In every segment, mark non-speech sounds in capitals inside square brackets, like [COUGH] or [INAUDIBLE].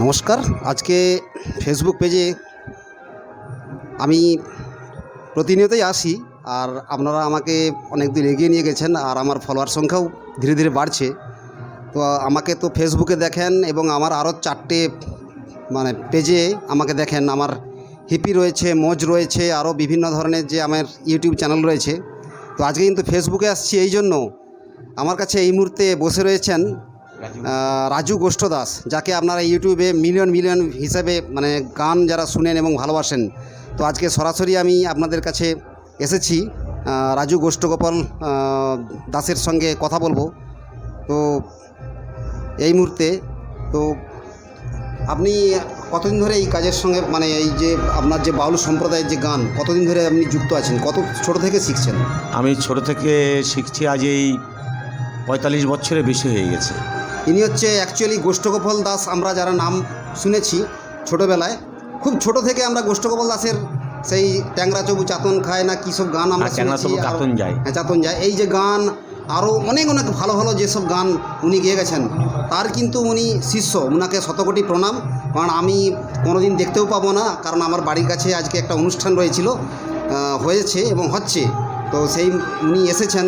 নমস্কার। আজকে ফেসবুক পেজে আমি প্রতিনিয়তই আসি আর আপনারা আমাকে অনেক দূর এগিয়ে নিয়ে গেছেন আর আমার ফলোয়ার সংখ্যাও ধীরে ধীরে বাড়ছে। তো আমাকে তো ফেসবুকে দেখেন এবং আমার আরও চারটে মানে পেজে আমাকে দেখেন। আমার হিপি রয়েছে মোজ রয়েছে, আরও বিভিন্ন ধরনের যে আমার ইউটিউব চ্যানেল রয়েছে। তো আজকে কিন্তু ফেসবুকে আসছি এই জন্য। আমার কাছে এই মুহূর্তে বসে রয়েছেন রাজু গোষ্ঠ দাস যাকে আপনারা ইউটিউবে মিলিয়ন মিলিয়ন হিসাবে মানে গান যারা শুনেন এবং ভালোবাসেন তো আজকে সরাসরি আমি আপনাদের কাছে এসেছি। রাজু গোষ্ঠগোপাল দাসের সঙ্গে কথা বলব। তো এই মুহূর্তে তো আপনি কতদিন ধরে এই কাজের সঙ্গে মানে এই যে আপনার যে বাউল সম্প্রদায়ের যে গান কতদিন ধরে আপনি যুক্ত আছেন? কত ছোট থেকে শিখছেন? আমি ছোট থেকে শিখছি আজ এই পঁয়তাল্লিশ বছরে বেশি হয়ে গেছে। ইনি হচ্ছে অ্যাকচুয়ালি গোষ্ঠগোপাল দাস আমরা যারা নাম শুনেছি ছোটোবেলায় খুব ছোট থেকে আমরা গোষ্ঠগোপাল দাসের সেই ট্যাংরা চবু চাতন খায় না কী সব গান আমরা শুনেছি চাতন যায়। হ্যাঁ চাতন যায় এই যে গান আরও অনেক অনেক ভালো ভালো যেসব গান উনি গেয়ে গেছেন তার কিন্তু উনি শিষ্য উনাকে শতকোটি প্রণাম কারণ আমি কোনোদিন দেখতেও পাবো না কারণ আমার বাড়ির কাছে আজকে একটা অনুষ্ঠান রয়েছিল হয়েছে এবং হচ্ছে তো সেই উনি এসেছেন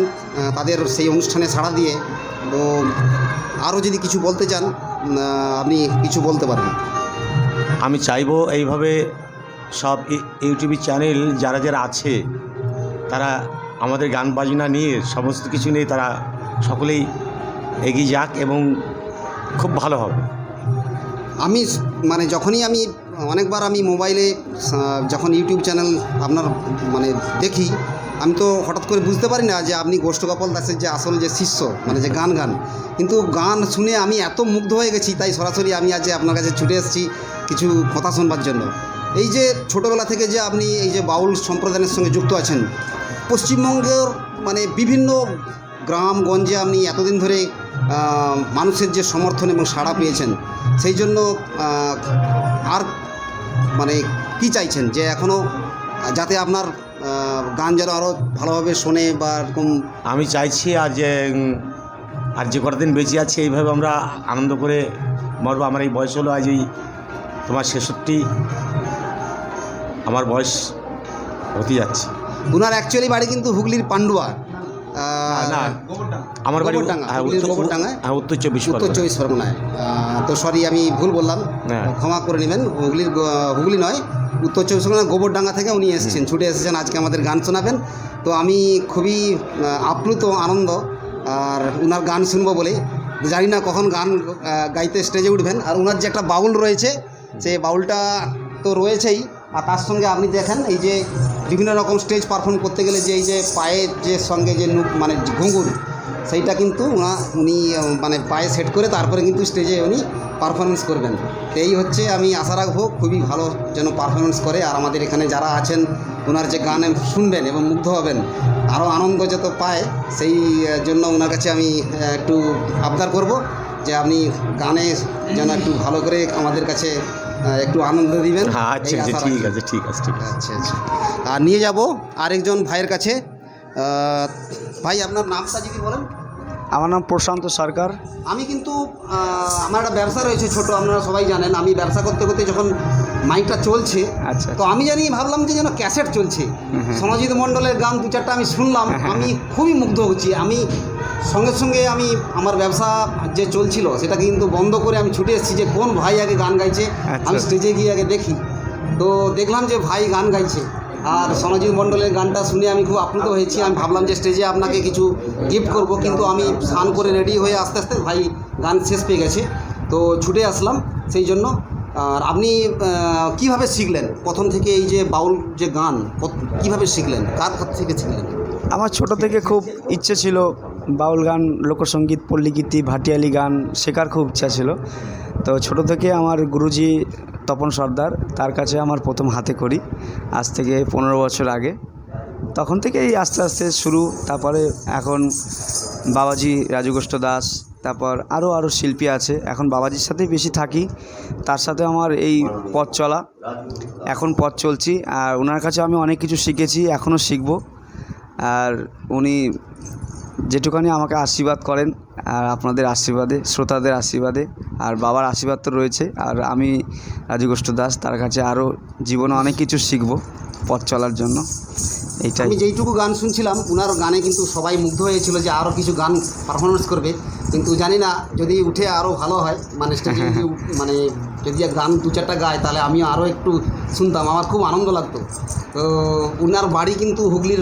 তাদের সেই অনুষ্ঠানে সাড়া দিয়ে তো আরও যদি কিছু বলতে চান আপনি কিছু বলতে পারেন। আমি চাইব এইভাবে সব ইউটিউব চ্যানেল যারা যারা আছে তারা আমাদের গান বাজনা নিয়ে সমস্ত কিছু নিয়ে তারা সকলেই এগিয়ে যাক এবং খুব ভালো হবে। আমি মানে যখনই আমি অনেকবার আমি মোবাইলে যখন ইউটিউব চ্যানেল আপনার মানে দেখি আমি তো হঠাৎ করে বুঝতে পারি না যে আপনি গোষ্ঠগোপাল দাসের যে আসল যে শিষ্য মানে যে গান গান। কিন্তু গান শুনে আমি এত মুগ্ধ হয়ে গেছি, তাই সরাসরি আমি আজ আপনার কাছে ছুটে এসেছি কিছু কথা শুনবার জন্য। এই যে ছোটোবেলা থেকে যে আপনি এই যে বাউল সম্প্রদায়ের সঙ্গে যুক্ত আছেন, পশ্চিমবঙ্গের মানে বিভিন্ন গ্রামগঞ্জে আপনি এতদিন ধরে মানুষের যে সমর্থন এবং সাড়া পেয়েছেন, সেই জন্য আর মানে কি চাইছেন যে এখনও যাতে আপনার গান যেন আরও ভালোভাবে শোনে বা এরকম আমি চাইছি আর যে আর যে কটা দিন বেঁচে আছি এইভাবে আমরা আনন্দ করে মরবো। আমার এই বয়স হলো আজ এই তোমার ছেষট্টি। আমার বয়স হতে যাচ্ছে। ওনার অ্যাকচুয়ালি বাড়ি কিন্তু হুগলির পান্ডুয়া। না আমার বাড়ি হ্যাঁ? হ্যাঁ উত্তর চব্বিশ উত্তর চব্বিশ পরগনায়। তো সরি আমি ভুল বললাম। হ্যাঁ। ক্ষমা করে নেবেন। হুগলির হুগলি নয় উত্তর চব্বিশ পরগনা গোবরডাঙ্গা থেকে উনি এসেছেন, ছুটে এসেছেন, আজকে আমাদের গান শোনাবেন। তো আমি খুবই আপ্লুত আনন্দ, আর উনার গান শুনব বলে। জানি না কখন গান গাইতে স্টেজে উঠবেন। আর উনার যে একটা বাউল রয়েছে, সে বাউলটা তো রয়েছেই। আর তার সঙ্গে আপনি দেখেন, এই যে বিভিন্ন রকম স্টেজ পারফর্ম করতে গেলে যে এই যে পায়ের যে সঙ্গে যে মানে ঘুঙুর সেইটা কিন্তু উনা মানে পায়ে সেট করে তারপরে কিন্তু স্টেজে উনি পারফরমেন্স করবেন। এই হচ্ছে আমি আশা রাখব খুবই ভালো যেন পারফরমেন্স করে। আর আমাদের এখানে যারা আছেন ওনার যে গান শুনবেন এবং মুগ্ধ হবেন আরও আনন্দ যত পায় সেই জন্য ওনার কাছে আমি একটু আবদার করব যে আপনি গানে যেন একটু ভালো করে আমাদের কাছে একটু আনন্দ দিবেন। আচ্ছা আচ্ছা ঠিক আছে ঠিক আছে ঠিক আছে। আচ্ছা আচ্ছা। আর নিয়ে যাব আরেকজন ভাইয়ের কাছে। ভাই আপনার নামটা যদি বলেন। আমার নাম প্রশান্ত সরকার। আমি কিন্তু আমার একটা ব্যবসা রয়েছে ছোট আপনারা সবাই জানেন। আমি ব্যবসা করতে করতে যখন মাইকটা চলছে আচ্ছা। তো আমি জানি ভাবলাম যে যেন ক্যাসেট চলছে। হুম। সমাজিত মণ্ডলের গান দু চারটা আমি শুনলাম। আমি খুবই মুগ্ধ হচ্ছি। আমি সঙ্গে সঙ্গে আমি আমার ব্যবসা যে চলছিল সেটা কিন্তু বন্ধ করে আমি ছুটে এসেছি যে কোন ভাই আগে গান গাইছে। আচ্ছা। আমি স্টেজে গিয়ে আগে দেখি। তো দেখলাম যে ভাই গান গাইছে। আর সোনাজীব মণ্ডলের গানটা শুনে আমি খুব আপ্লুত হয়েছি। আমি ভাবলাম যে স্টেজে আপনাকে কিছু গিফট করব, কিন্তু আমি স্নান করে রেডি হয়ে আস্তে আস্তে ভাই গান শেষ পেয়ে গেছে। তো ছুটে আসলাম সেই জন্য। আর আপনি কীভাবে শিখলেন? প্রথম থেকে এই যে বাউল যে গান কীভাবে কীভাবে শিখলেন? কার কাছ থেকে শিখলেন? আমার ছোট থেকে খুব ইচ্ছে ছিল বাউল গান লোকসঙ্গীত পল্লীগীতি, ভাটিয়ালি গান শেখার খুব ইচ্ছা ছিল। তো ছোট থেকে আমার গুরুজি তপন সর্দার, তার কাছে আমার প্রথম হাতে করি, আজ থেকে পনেরো বছর আগে। তখন থেকেই আস্তে আস্তে শুরু, তারপরে এখন বাবাজি রাজুগোষ্ঠ দাস, তারপর আরও আরও শিল্পী আছে। এখন বাবাজির সাথেই বেশি থাকি, তার সাথে আমার এই পথ চলা। এখন পথ চলছি, আর ওনার কাছে আমি অনেক কিছু শিখেছি এখনও শিখব। আর উনি যেটুখানি আমাকে আশীর্বাদ করেন আর আপনাদের আশীর্বাদে শ্রোতাদের আশীর্বাদে আর বাবার আশীর্বাদ তো রয়েছে আর আমি রাজু গোষ্ঠ দাস তার কাছে আরও জীবনে অনেক কিছু শিখব পথ চলার জন্য। এইটাই। আমি যেইটুকু গান শুনছিলাম ওনার গানে কিন্তু সবাই মুগ্ধ হয়েছিল যে আরও কিছু গান পারফরমেন্স করবে। কিন্তু জানি না যদি উঠে আরও ভালো হয় মানে স্টেজে যদি [LAUGHS] মানে যদি গান দু চারটা গায় তাহলে আমিও আরও একটু শুনতাম আমার খুব আনন্দ লাগতো। তো ওনার বাড়ি কিন্তু হুগলির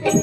muito.